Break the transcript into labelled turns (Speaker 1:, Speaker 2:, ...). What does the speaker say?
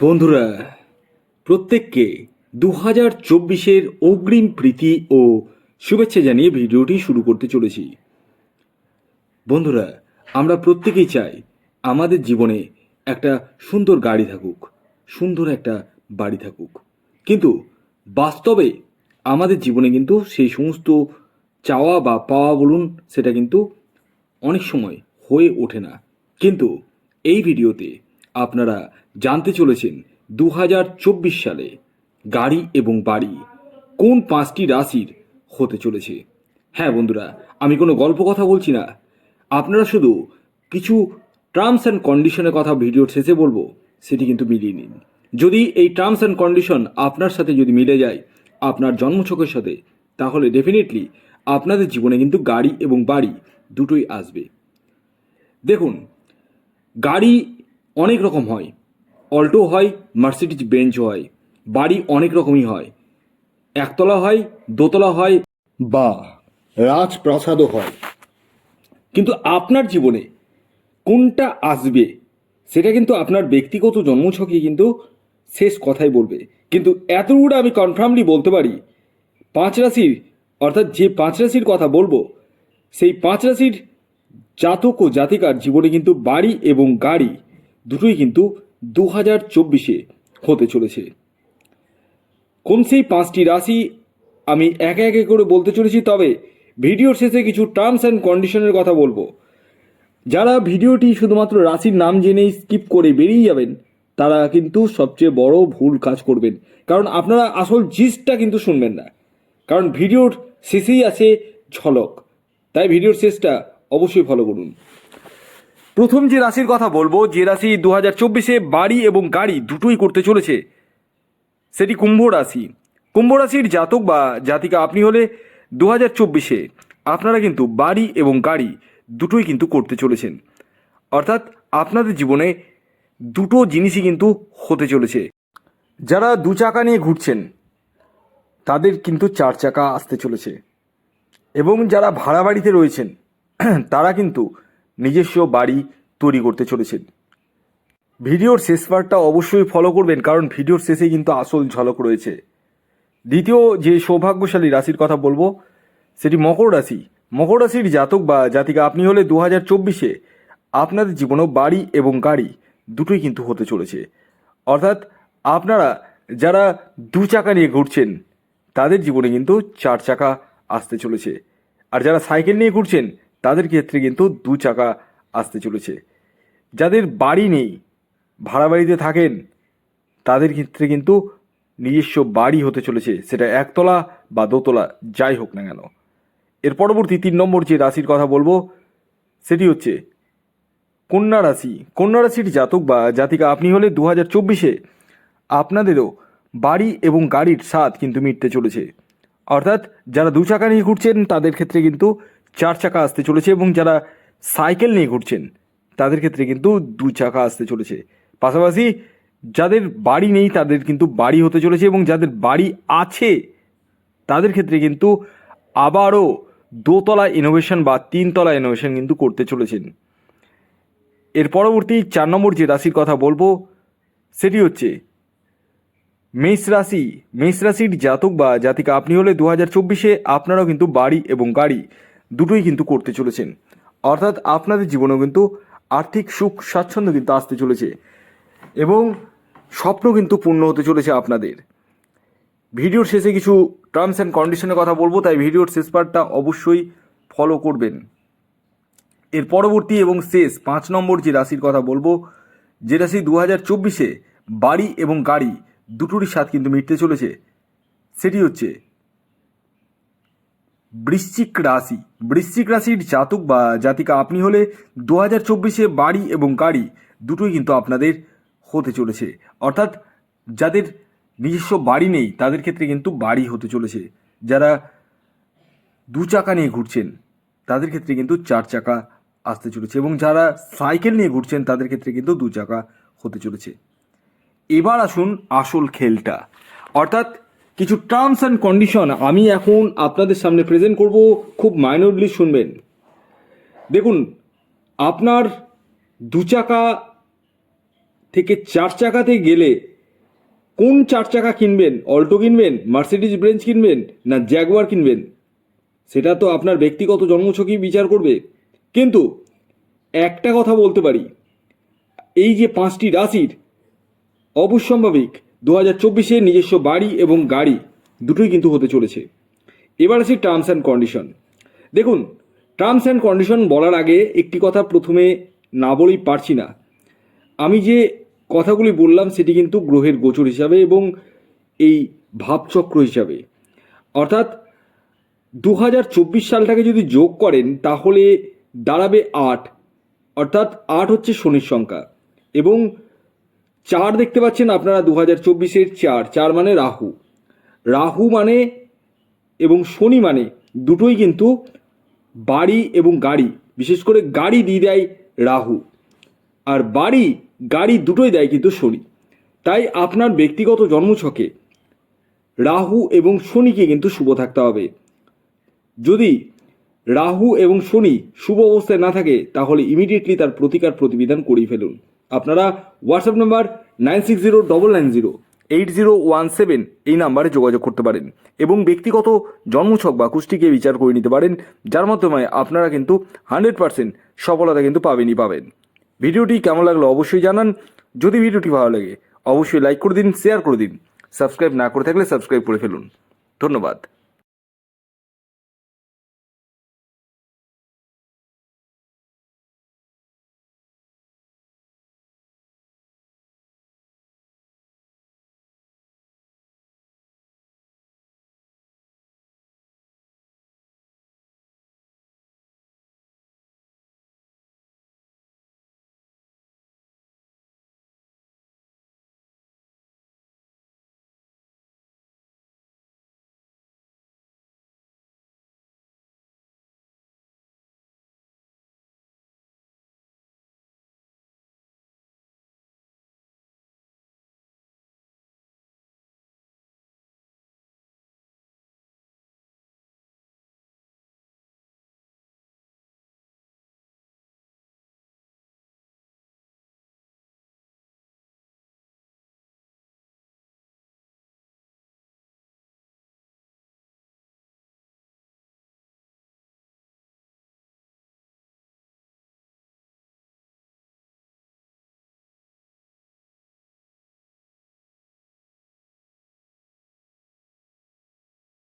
Speaker 1: বন্ধুরা, প্রত্যেককে দু হাজার চব্বিশের অগ্রিম প্রীতি ও শুভেচ্ছা জানিয়ে ভিডিওটি শুরু করতে চলেছি। বন্ধুরা, আমরা প্রত্যেকেই চাই আমাদের জীবনে একটা সুন্দর গাড়ি থাকুক, সুন্দর একটা বাড়ি থাকুক। কিন্তু বাস্তবে আমাদের জীবনে কিন্তু সেই সমস্ত চাওয়া বা পাওয়া বলুন, সেটা কিন্তু অনেক সময় হয়ে ওঠে না। কিন্তু এই ভিডিওতে আপনারা জানতে চলেছেন দু হাজার চব্বিশ সালে গাড়ি এবং বাড়ি কোন পাঁচটি রাশির হতে চলেছে। হ্যাঁ বন্ধুরা, আমি কোনো গল্প কথা বলছি না। আপনারা শুধু কিছু টার্মস অ্যান্ড কন্ডিশনের কথা ভিডিওর শেষে বলব, সেটি কিন্তু মিলিয়ে নিন। যদি এই টার্মস অ্যান্ড কন্ডিশন আপনার সাথে যদি মিলে যায়, আপনার জন্মছকের সাথে, তাহলে ডেফিনেটলি আপনাদের জীবনে কিন্তু গাড়ি এবং বাড়ি দুটোই আসবে। দেখুন, গাড়ি অনেক রকম হয়। অল্টো হয় মার্সিডিজ বেঞ্চ হয়। বাড়ি অনেক রকমই হয়। একতলা হয় দোতলা হয়। বা রাজপ্রাসাদও হয়। কিন্তু আপনার জীবনে কোনটা আসবে সেটা কিন্তু আপনার ব্যক্তিগত জন্মছকে কিন্তু শেষ কথাই বলবে। কিন্তু এতগুলো আমি কনফার্মলি বলতে পারি পাঁচ রাশির অর্থাৎ যে পাঁচ রাশির কথা বলব সেই পাঁচ রাশির জাতক ও জাতিকার জীবনে কিন্তু বাড়ি এবং গাড়ি দুটোই কিন্তু দু হাজার চব্বিশে হতে চলেছে। কোন সেই পাঁচটি রাশি আমি একে একে করে বলতে চলেছি, তবে ভিডিওর শেষে কিছু টার্মস অ্যান্ড কন্ডিশনের কথা বলব। যারা ভিডিওটি শুধুমাত্র রাশির নাম জেনেই স্কিপ করে বেরিয়ে যাবেন, তারা কিন্তু সবচেয়ে বড় ভুল কাজ করবেন। কারণ আপনারা আসল জিসটা কিন্তু শুনবেন না। কারণ ভিডিওর শেষেই আছে ঝলক। তাই ভিডিওর শেষটা অবশ্যই ফলো করুন। প্রথম যে রাশির কথা বলব, যে রাশি দু হাজার চব্বিশে বাড়ি এবং গাড়ি দুটোই করতে চলেছে, সেটি কুম্ভ রাশি। কুম্ভ রাশির জাতক বা জাতিকা আপনি হলে দু হাজার চব্বিশে আপনারা কিন্তু বাড়ি এবং গাড়ি দুটোই কিন্তু করতে চলেছেন। অর্থাৎ আপনাদের জীবনে দুটো জিনিসই কিন্তু হতে চলেছে। যারা দু চাকা নিয়ে ঘুরছেন, তাদের কিন্তু চার চাকা আসতে চলেছে। এবং যারা ভাড়া বাড়িতে রয়েছেন, তারা কিন্তু নিজস্ব বাড়ি তৈরি করতে চলেছেন। ভিডিওর শেষ পার্টটা অবশ্যই ফলো করবেন, কারণ ভিডিওর শেষে কিন্তু আসল ঝলক রয়েছে। দ্বিতীয় যে সৌভাগ্যশালী রাশির কথা বলব, সেটি মকর রাশি। মকর রাশির জাতক বা জাতিকা, আপনি হলে দু হাজার চব্বিশে আপনাদের জীবনেও বাড়ি এবং গাড়ি দুটোই কিন্তু হতে চলেছে। অর্থাৎ আপনারা যারা দু চাকা নিয়ে ঘুরছেন, তাদের জীবনে কিন্তু চার চাকা আসতে চলেছে। আর যারা সাইকেল নিয়ে ঘুরছেন তাদের ক্ষেত্রে কিন্তু দু চাকা আসতে চলেছে। যাদের বাড়ি নেই, ভাড়া বাড়িতে থাকেন, তাদের ক্ষেত্রে কিন্তু নিজস্ব বাড়ি হতে চলেছে। সেটা একতলা বা দোতলা, যাই হোক না কেন। এর পরবর্তী তিন নম্বর যে রাশির কথা বলব, সেটি হচ্ছে কন্যা রাশি। কন্যা রাশির জাতক বা জাতিকা আপনি হলে দু হাজার চব্বিশে আপনাদেরও বাড়ি এবং গাড়ির স্বাদ কিন্তু মিটতে চলেছে। অর্থাৎ যারা দু চাকা নিয়ে ঘুরছেন, তাদের ক্ষেত্রে কিন্তু চার চাকা আসতে চলেছে এবং যারা সাইকেল নিয়ে ঘুরছেন, তাদের ক্ষেত্রে কিন্তু দু চাকা আসতে চলেছে। পাশাপাশি যাদের বাড়ি নেই, তাদের কিন্তু বাড়ি হতে চলেছে এবং যাদের বাড়ি আছে, তাদের ক্ষেত্রে কিন্তু আবারও দোতলা ইনোভেশন বা তিনতলা ইনোভেশন কিন্তু করতে চলেছেন। এর পরবর্তী চার নম্বর যে রাশির কথা বলব, সেটি হচ্ছে মেষ রাশি। মেষ রাশির জাতক বা জাতিকা, আপনি হলে দু হাজার চব্বিশে আপনারাও কিন্তু বাড়ি এবং গাড়ি। দুটোই কিন্তু করতে চলেছেন। অর্থাৎ আপনাদের জীবনেও কিন্তু আর্থিক সুখ, স্বাচ্ছন্দ্য কিন্তু আসতে চলেছে এবং স্বপ্ন কিন্তু পূর্ণ হতে চলেছে আপনাদের। ভিডিওর শেষে কিছু টার্মস অ্যান্ড কন্ডিশনের কথা বলব, তাই ভিডিওর শেষ পার্টটা অবশ্যই ফলো করবেন। এর পরবর্তী এবং শেষ পাঁচ নম্বর যে রাশির কথা বলব, যে রাশি দু হাজার চব্বিশে বাড়ি এবং গাড়ি দুটোরই স্বাদ কিন্তু মিটতে চলেছে। সেটি হচ্ছে বৃশ্চিক রাশি। বৃশ্চিক রাশির জাতক বা জাতিকা আপনি হলে দু হাজার চব্বিশে বাড়ি এবং গাড়ি দুটোই কিন্তু আপনাদের হতে চলেছে। অর্থাৎ যাদের নিজস্ব বাড়ি নেই, তাদের ক্ষেত্রে কিন্তু বাড়ি হতে চলেছে। যারা দু চাকা নিয়ে ঘুরছেন, তাদের ক্ষেত্রে কিন্তু চার চাকা আসতে চলেছে এবং যারা সাইকেল নিয়ে ঘুরছেন, তাদের ক্ষেত্রে কিন্তু দু চাকা হতে চলেছে। এবার আসুন আসল খেলটা। অর্থাৎ কিছু টার্মস অ্যান্ড কন্ডিশন আমি এখন আপনাদের সামনে প্রেজেন্ট করব, খুব মাইনরলি শুনবেন। দেখুন, আপনার দু চাকা থেকে চার চাকাতে গেলে কোন চার চাকা কিনবেন? অল্টো কিনবেন? মার্সিডিজ ব্রেঞ্চ কিনবেন? না জ্যাগুয়ার কিনবেন? সেটা তো আপনার ব্যক্তিগত জন্মছকই বিচার করবে। কিন্তু একটা কথা বলতে পারি। এই যে পাঁচটি রাশির অবশ্যম্ভাবিক দু হাজার চব্বিশে নিজস্ব বাড়ি এবং গাড়ি দুটোই কিন্তু হতে চলেছে। এবার আসি টার্মস অ্যান্ড কন্ডিশন দেখুন টার্মস অ্যান্ড কন্ডিশন বলার আগে একটি কথা প্রথমে না বলেই পারছি না। আমি যে কথাগুলি বললাম সেটি কিন্তু গ্রহের গোচর হিসাবে এবং এই ভাবচক্র হিসাবে। অর্থাৎ দু হাজার চব্বিশ সালটাকে যদি যোগ করেন, তাহলে দাঁড়াবে আট। অর্থাৎ আট হচ্ছে শনির সংখ্যা এবং চার দেখতে পাচ্ছেন আপনারা দু হাজার চব্বিশের চার চার মানে রাহু। রাহু মানে এবং শনি মানে দুটোই কিন্তু বাড়ি এবং গাড়ি। বিশেষ করে গাড়ি দিয়ে দেয় রাহু। আর বাড়ি, গাড়ি দুটোই দেয় কিন্তু শনি। তাই আপনার ব্যক্তিগত জন্মছকে রাহু এবং শনিকে কিন্তু শুভ থাকতে হবে। যদি রাহু এবং শনি শুভ অবস্থায় না থাকে, তাহলে ইমিডিয়েটলি তার প্রতিকার প্রতিবিধান করিয়ে ফেলুন। আপনারা WhatsApp number nine six zero double nine zero eight zero one seven এই নাম্বারে যোগাযোগ করতে পারেন এবং ব্যক্তিগত জন্মছক বা কুষ্টিকে বিচার করে নিতে পারেন, যার মাধ্যমে আপনারা কিন্তু হান্ড্রেড পার্সেন্ট সফলতা কিন্তু পাবেনই পাবেন। ভিডিওটি কেমন লাগল অবশ্যই জানান। যদি ভিডিওটি ভালো লাগে, অবশ্যই লাইক করে দিন শেয়ার করে দিন। সাবস্ক্রাইব না করে থাকলে সাবস্ক্রাইব করে ফেলুন। ধন্যবাদ।